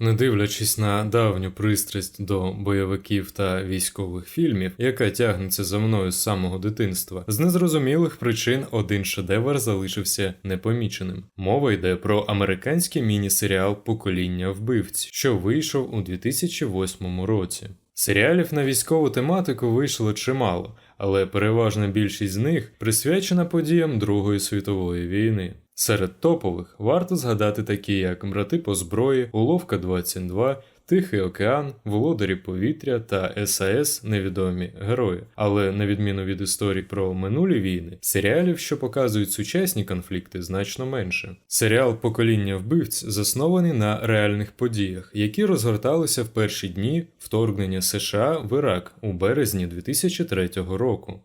Не дивлячись на давню пристрасть до бойовиків та військових фільмів, яка тягнеться за мною з самого дитинства, з незрозумілих причин один шедевр залишився непоміченим. Мова йде про американський міні-серіал Покоління вбивць, що вийшов у 2008 році. Серіалів на військову тематику вийшло чимало, але переважна більшість з них присвячена подіям Другої світової війни. Серед топових варто згадати такі, як Брати по зброї, Уловка 22, Тихий океан, Володарі повітря та САС Невідомі герої. Але на відміну від історій про минулі війни, серіалів, що показують сучасні конфлікти, значно менше. Серіал Покоління вбивць заснований на реальних подіях, які розгорталися в перші дні вторгнення США в Ірак у березні 2003 року.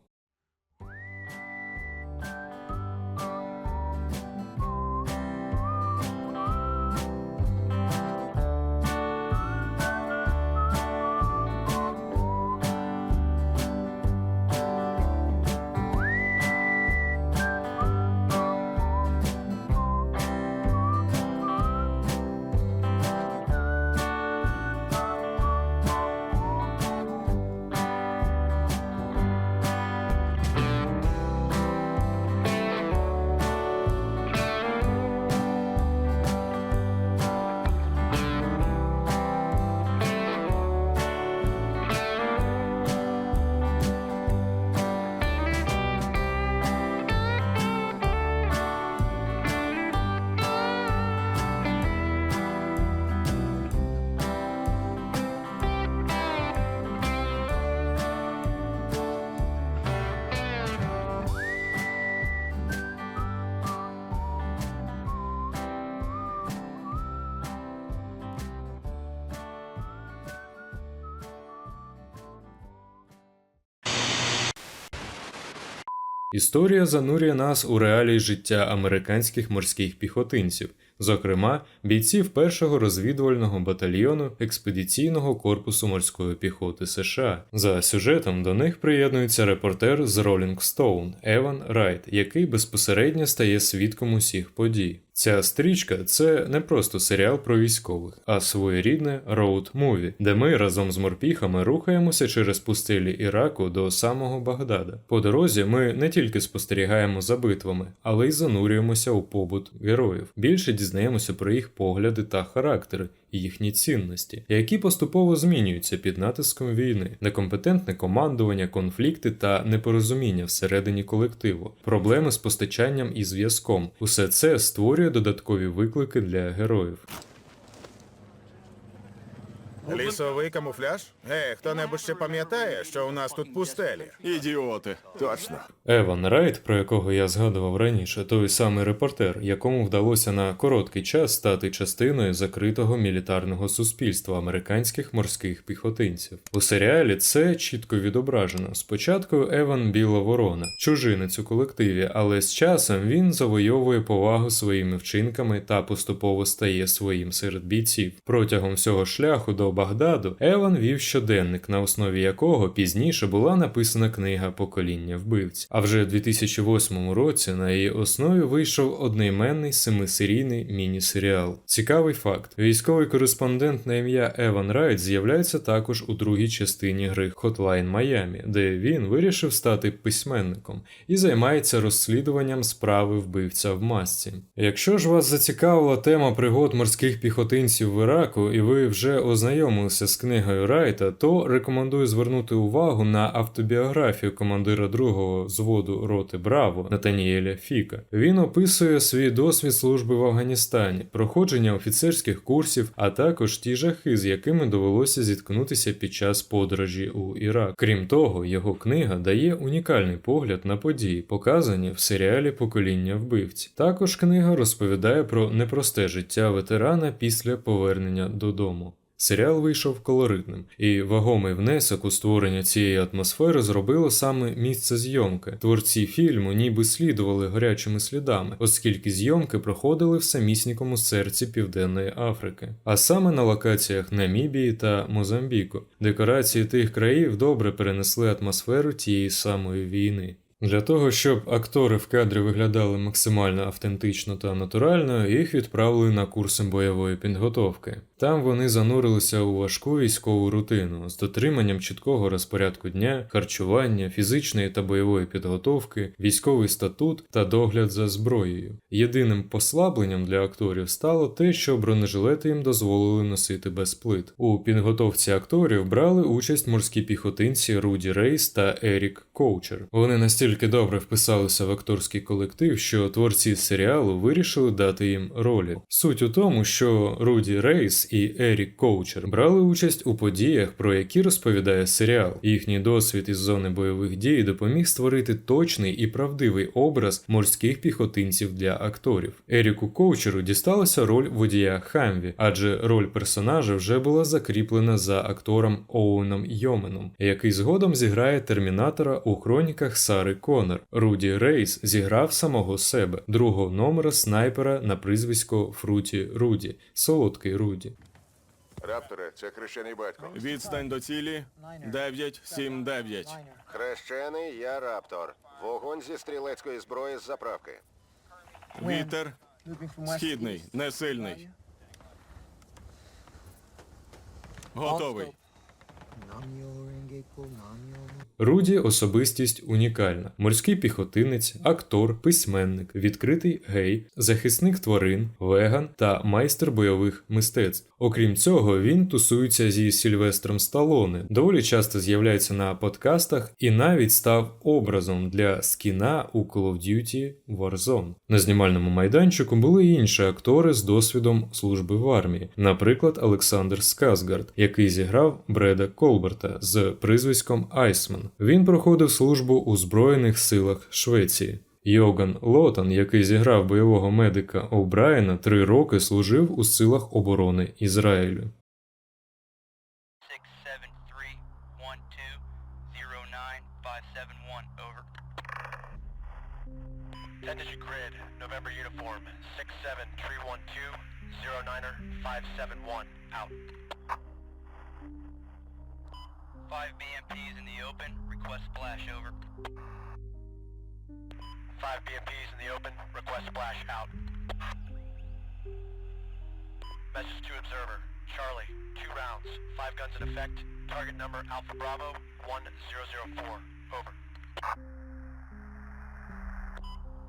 Історія занурює нас у реалії життя американських морських піхотинців, зокрема бійців першого розвідувального батальйону експедиційного корпусу морської піхоти США. За сюжетом до них приєднується репортер з Rolling Stone Еван Райт, який безпосередньо стає свідком усіх подій. Ця стрічка це не просто серіал про військових, а своєрідне роуд-муві, де ми разом з морпіхами рухаємося через пустелі Іраку до самого Багдада. По дорозі ми не тільки спостерігаємо за битвами, але й занурюємося у побут героїв. Більше дізнаємося про їх погляди та характери. Їхні цінності, які поступово змінюються під натиском війни, некомпетентне командування, конфлікти та непорозуміння всередині колективу, проблеми з постачанням і зв'язком. Усе це створює додаткові виклики для героїв. Лісовий камуфляж? Ей, хто-небудь ще пам'ятає, що у нас тут пустелі? Ідіоти. Точно. Еван Райт, про якого я згадував раніше, той самий репортер, якому вдалося на короткий час стати частиною закритого мілітарного суспільства американських морських піхотинців. У серіалі це чітко відображено. Спочатку Еван Біла Ворона, чужинець у колективі, але з часом він завойовує повагу своїми вчинками та поступово стає своїм серед бійців. Протягом всього шляху до Багдаду Еван вів щоденник, на основі якого пізніше була написана книга Покоління вбивць. А вже в 2008 році на її основі вийшов одноіменний семисерійний міні-серіал. Цікавий факт: військовий кореспондент на ім'я Еван Райт з'являється також у другій частині гри Hotline Miami, де він вирішив стати письменником і займається розслідуванням справи вбивця в масці. Якщо ж вас зацікавила тема пригод морських піхотинців в Іраку, і ви вже ознайомилися з книгою Райта, то рекомендую звернути увагу на автобіографію командира другого взводу роти Браво Натаніеля Фіка. Він описує свій досвід служби в Афганістані, проходження офіцерських курсів, а також ті жахи, з якими довелося зіткнутися під час подорожі у Ірак. Крім того, його книга дає унікальний погляд на події, показані в серіалі Покоління вбивць. Також книга розповідає про непросте життя ветерана після повернення додому. Серіал вийшов колоритним, і вагомий внесок у створення цієї атмосфери зробило саме місце зйомки. Творці фільму ніби слідували гарячими слідами, оскільки зйомки проходили в самісінькому серці Південної Африки, а саме на локаціях Намібії та Мозамбіку. Декорації тих країв добре перенесли атмосферу тієї самої війни. Для того, щоб актори в кадрі виглядали максимально автентично та натурально, їх відправили на курси бойової підготовки. Там вони занурилися у важку військову рутину з дотриманням чіткого розпорядку дня, харчування, фізичної та бойової підготовки, військовий статут та догляд за зброєю. Єдиним послабленням для акторів стало те, що бронежилети їм дозволили носити без плит. У підготовці акторів брали участь морські піхотинці Руді Рейс та Ерік Коучер. Вони настільки добре вписалися в акторський колектив, що творці серіалу вирішили дати їм ролі. Суть у тому, що Руді Рейс і Ерік Коучер брали участь у подіях, про які розповідає серіал. Їхній досвід із зони бойових дій допоміг створити точний і правдивий образ морських піхотинців для акторів. Еріку Коучеру дісталася роль водія Хамві, адже роль персонажа вже була закріплена за актором Оуеном Йоменом, який згодом зіграє термінатора у хроніках Сари Коннор. Руді Рейс зіграв самого себе, другого номера снайпера на прізвисько Фруті Руді, солодкий Руді. Рапторе, це хрещений батько. Відстань до цілі 979. Хрещений я раптор. Вогонь зі стрілецької зброї з заправки. Вітер східний, не сильний. Готовий. Руді особистість унікальна: морський піхотинець, актор, письменник, відкритий гей, захисник тварин, веган та майстер бойових мистецтв. Окрім цього, він тусується зі Сільвестром Сталоне, доволі часто з'являється на подкастах і навіть став образом для скіна у Call of Duty Warzone. На знімальному майданчику були інші актори з досвідом служби в армії, наприклад, Олександр Сказгард, який зіграв Бреда Колберта з призвиськом Айсман. Він проходив службу у Збройних силах Швеції. Йоган Лотан, який зіграв бойового медика О'Брайена, три роки служив у силах оборони Ізраїлю. six seven three one two zero nine five seven one. Over. 5 BMPs in the open, request splash over. 5 BMPs in the open, request splash out. Message to observer, Charlie, 2 rounds, 5 guns in effect, target number Alpha Bravo 1004, over.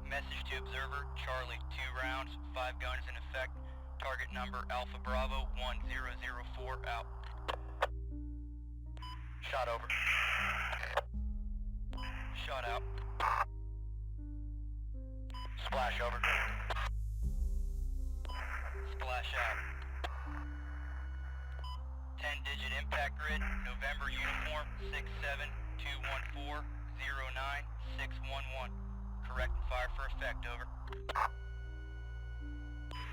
Message to observer, Charlie, 2 rounds, 5 guns in effect, target number Alpha Bravo 1004, out. Shot over. Shot out. Splash over. Splash out. 10 digit impact grid, November uniform 67214-09611. Correct and fire for effect, over.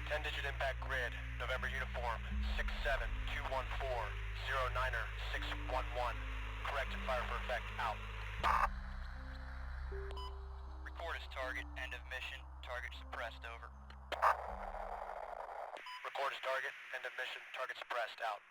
Ten digit impact grid, November uniform, six seven two one four zero niner six one one. Correct and fire for effect. Out. Record as target, end of mission, target suppressed, over. Record as target. End of mission. Target suppressed. Out.